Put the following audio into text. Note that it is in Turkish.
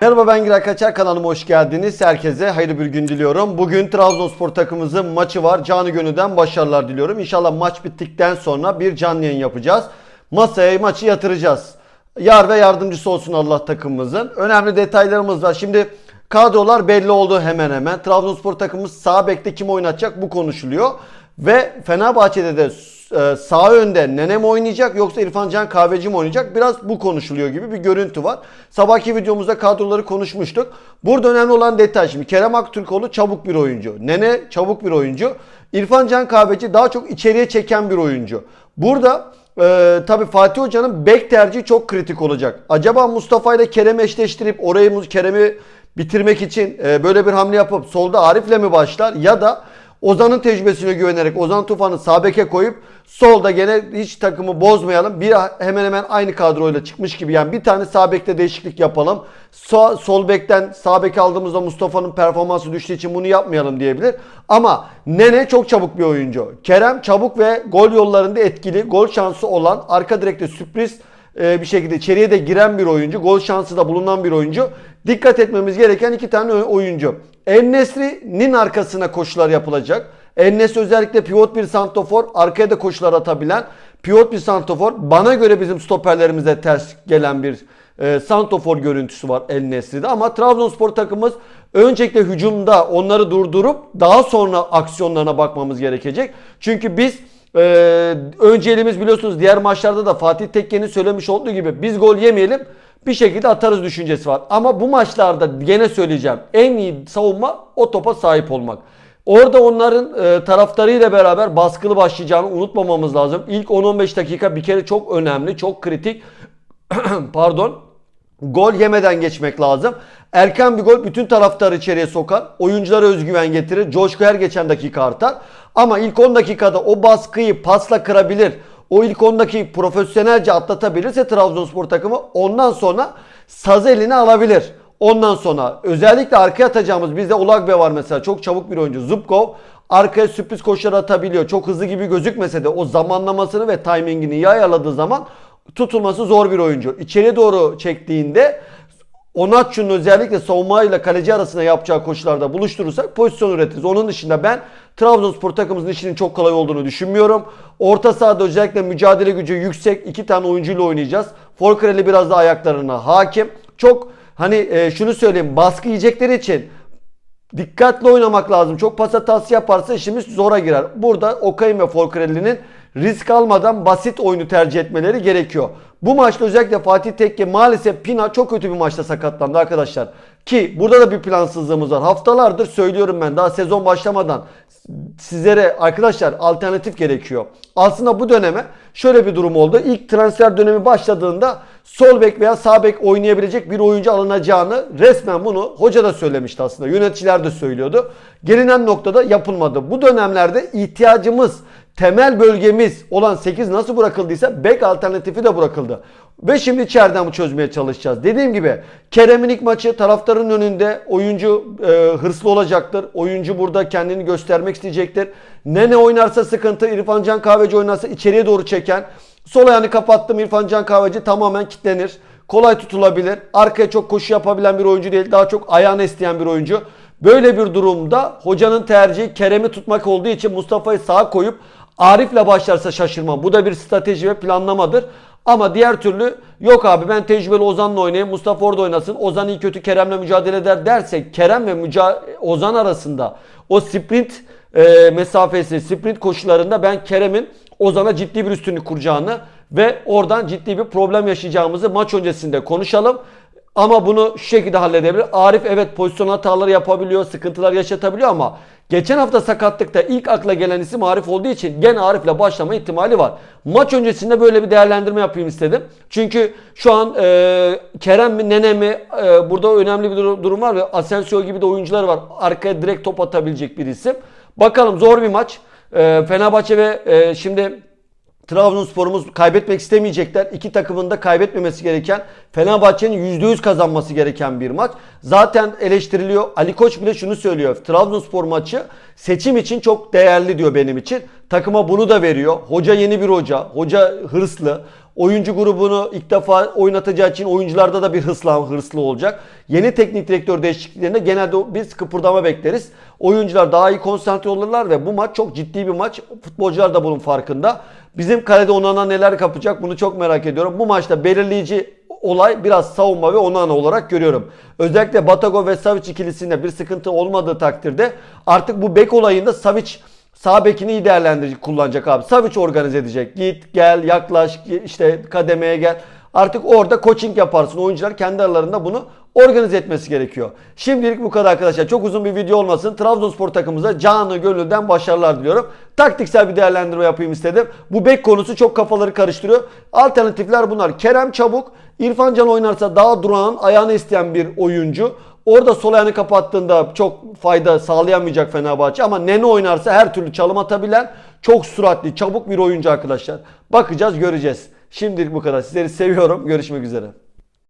Merhaba ben Giray Kaçar kanalıma hoş geldiniz. Herkese hayırlı bir gün diliyorum. Bugün Trabzonspor takımımızın maçı var. Canı gönülden başarılar diliyorum. İnşallah maç bittikten sonra bir canlı yayın yapacağız. Masaya maçı yatıracağız. Yar ve yardımcısı olsun Allah takımımızın. Önemli detaylarımız var. Şimdi kadrolar belli oldu hemen hemen. Trabzonspor takımımız sağ bekte kim oynatacak bu konuşuluyor. Ve Fenerbahçe'de de e, sağ önde Nenem oynayacak yoksa İrfan Can Kahveci mi oynayacak? Biraz bu konuşuluyor gibi bir görüntü var. Sabahki videomuzda kadroları konuşmuştuk. Burada önemli olan detay şimdi Kerem Aktürkoğlu çabuk bir oyuncu. Nene çabuk bir oyuncu. İrfan Can Kahveci daha çok içeriye çeken bir oyuncu. Burada ee, tabii Fatih Hoca'nın bek tercihi çok kritik olacak. Acaba Mustafa ile Kerem'i eşleştirip orayı Kerem'i bitirmek için e, böyle bir hamle yapıp solda Arif'le mi başlar ya da Ozan'ın tecrübesine güvenerek Ozan Tufan'ı sağ beke koyup solda gene hiç takımı bozmayalım. Bir hemen hemen aynı kadroyla çıkmış gibi yani bir tane sağ bekte değişiklik yapalım. Sol, sol bekten sağ beke aldığımızda Mustafa'nın performansı düştüğü için bunu yapmayalım diyebilir. Ama Nene çok çabuk bir oyuncu. Kerem çabuk ve gol yollarında etkili, gol şansı olan, arka direkte sürpriz bir şekilde içeriye de giren bir oyuncu. Gol şansı da bulunan bir oyuncu. Dikkat etmemiz gereken iki tane oyuncu. En-Nesri'nin arkasına koşular yapılacak. En-Nesri özellikle pivot bir santofor, arkaya da koşular atabilen pivot bir santofor. Bana göre bizim stoperlerimize ters gelen bir e, santofor görüntüsü var El-Nesri'de. Ama Trabzonspor takımımız öncelikle hücumda onları durdurup daha sonra aksiyonlarına bakmamız gerekecek. Çünkü biz ee, önceliğimiz biliyorsunuz diğer maçlarda da Fatih Tekke'nin söylemiş olduğu gibi biz gol yemeyelim bir şekilde atarız düşüncesi var. Ama bu maçlarda gene söyleyeceğim en iyi savunma o topa sahip olmak. Orada onların e, taraftarıyla beraber baskılı başlayacağını unutmamamız lazım. İlk 10-15 dakika bir kere çok önemli, çok kritik. Pardon. Gol yemeden geçmek lazım. Erken bir gol bütün taraftarı içeriye sokar. Oyunculara özgüven getirir. Coşku her geçen dakika artar. Ama ilk 10 dakikada o baskıyı pasla kırabilir. O ilk 10 dakikayı profesyonelce atlatabilirse Trabzonspor takımı ondan sonra saz eline alabilir. Ondan sonra özellikle arkaya atacağımız bizde Ulagbe var mesela çok çabuk bir oyuncu. Zubkov arkaya sürpriz koşular atabiliyor. Çok hızlı gibi gözükmese de o zamanlamasını ve timingini iyi ayarladığı zaman tutulması zor bir oyuncu. İçeri doğru çektiğinde Onatçu'nun özellikle savunmayla kaleci arasında yapacağı koşularda buluşturursak pozisyon üretiriz. Onun dışında ben Trabzonspor takımımızın işinin çok kolay olduğunu düşünmüyorum. Orta sahada özellikle mücadele gücü yüksek iki tane oyuncuyla oynayacağız. Forkreli biraz da ayaklarına hakim. Çok hani e, şunu söyleyeyim baskı yiyecekleri için dikkatli oynamak lazım. Çok pas hatası yaparsa işimiz zora girer. Burada Okay'ın ve Forkrelli'nin risk almadan basit oyunu tercih etmeleri gerekiyor. Bu maçta özellikle Fatih Tekke maalesef Pina çok kötü bir maçta sakatlandı arkadaşlar. Ki burada da bir plansızlığımız var. Haftalardır söylüyorum ben daha sezon başlamadan sizlere arkadaşlar alternatif gerekiyor. Aslında bu döneme şöyle bir durum oldu. İlk transfer dönemi başladığında sol bek veya sağ bek oynayabilecek bir oyuncu alınacağını resmen bunu hoca da söylemişti aslında. Yöneticiler de söylüyordu. Gelinen noktada yapılmadı. Bu dönemlerde ihtiyacımız temel bölgemiz olan 8 nasıl bırakıldıysa bek alternatifi de bırakıldı. Ve şimdi içeriden bu çözmeye çalışacağız. Dediğim gibi Kerem'in ilk maçı taraftarın önünde oyuncu e, hırslı olacaktır. Oyuncu burada kendini göstermek isteyecektir. Ne ne oynarsa sıkıntı. İrfan Can Kahveci oynarsa içeriye doğru çeken. Sol ayağını kapattım İrfan Can Kahveci tamamen kitlenir. Kolay tutulabilir. Arkaya çok koşu yapabilen bir oyuncu değil. Daha çok ayağını isteyen bir oyuncu. Böyle bir durumda hocanın tercihi Kerem'i tutmak olduğu için Mustafa'yı sağa koyup Arif'le başlarsa şaşırmam. Bu da bir strateji ve planlamadır. Ama diğer türlü yok abi ben tecrübeli Ozan'la oynayayım. Mustafa orada oynasın. Ozan iyi kötü Kerem'le mücadele eder dersek Kerem ve müca Ozan arasında o sprint e, mesafesi, sprint koşularında ben Kerem'in Ozan'a ciddi bir üstünlük kuracağını ve oradan ciddi bir problem yaşayacağımızı maç öncesinde konuşalım. Ama bunu şu şekilde halledebilir. Arif evet pozisyon hataları yapabiliyor, sıkıntılar yaşatabiliyor ama geçen hafta sakatlıkta ilk akla gelen isim Arif olduğu için gene Arif'le başlama ihtimali var. Maç öncesinde böyle bir değerlendirme yapayım istedim. Çünkü şu an e, Kerem mi Nene mi e, burada önemli bir durum var ve Asensio gibi de oyuncular var. Arkaya direkt top atabilecek bir isim. Bakalım zor bir maç. E, Fenerbahçe ve e, şimdi Trabzonspor'umuz kaybetmek istemeyecekler. İki takımın da kaybetmemesi gereken, Fenerbahçe'nin %100 kazanması gereken bir maç. Zaten eleştiriliyor. Ali Koç bile şunu söylüyor. Trabzonspor maçı seçim için çok değerli diyor benim için. Takıma bunu da veriyor. Hoca yeni bir hoca. Hoca hırslı. Oyuncu grubunu ilk defa oynatacağı için oyuncularda da bir hırslı, hırslı olacak. Yeni teknik direktör değişikliklerinde genelde biz kıpırdama bekleriz. Oyuncular daha iyi konsantre olurlar ve bu maç çok ciddi bir maç. Futbolcular da bunun farkında. Bizim kalede Onana neler kapacak bunu çok merak ediyorum. Bu maçta belirleyici olay biraz savunma ve Onana olarak görüyorum. Özellikle Batago ve Savic ikilisinde bir sıkıntı olmadığı takdirde artık bu bek olayında Savic sağ bekini iyi değerlendirecek, kullanacak abi. Savic organize edecek. Git, gel, yaklaş, işte kademeye gel. Artık orada coaching yaparsın. Oyuncular kendi aralarında bunu organize etmesi gerekiyor. Şimdilik bu kadar arkadaşlar. Çok uzun bir video olmasın. Trabzonspor takımımıza canı gönülden başarılar diliyorum. Taktiksel bir değerlendirme yapayım istedim. Bu bek konusu çok kafaları karıştırıyor. Alternatifler bunlar. Kerem Çabuk, İrfan Can oynarsa daha durağan, ayağını isteyen bir oyuncu. Orada sol ayağını kapattığında çok fayda sağlayamayacak Fenerbahçe ama Nene oynarsa her türlü çalım atabilen çok süratli, çabuk bir oyuncu arkadaşlar. Bakacağız, göreceğiz. Şimdilik bu kadar. Sizleri seviyorum. Görüşmek üzere.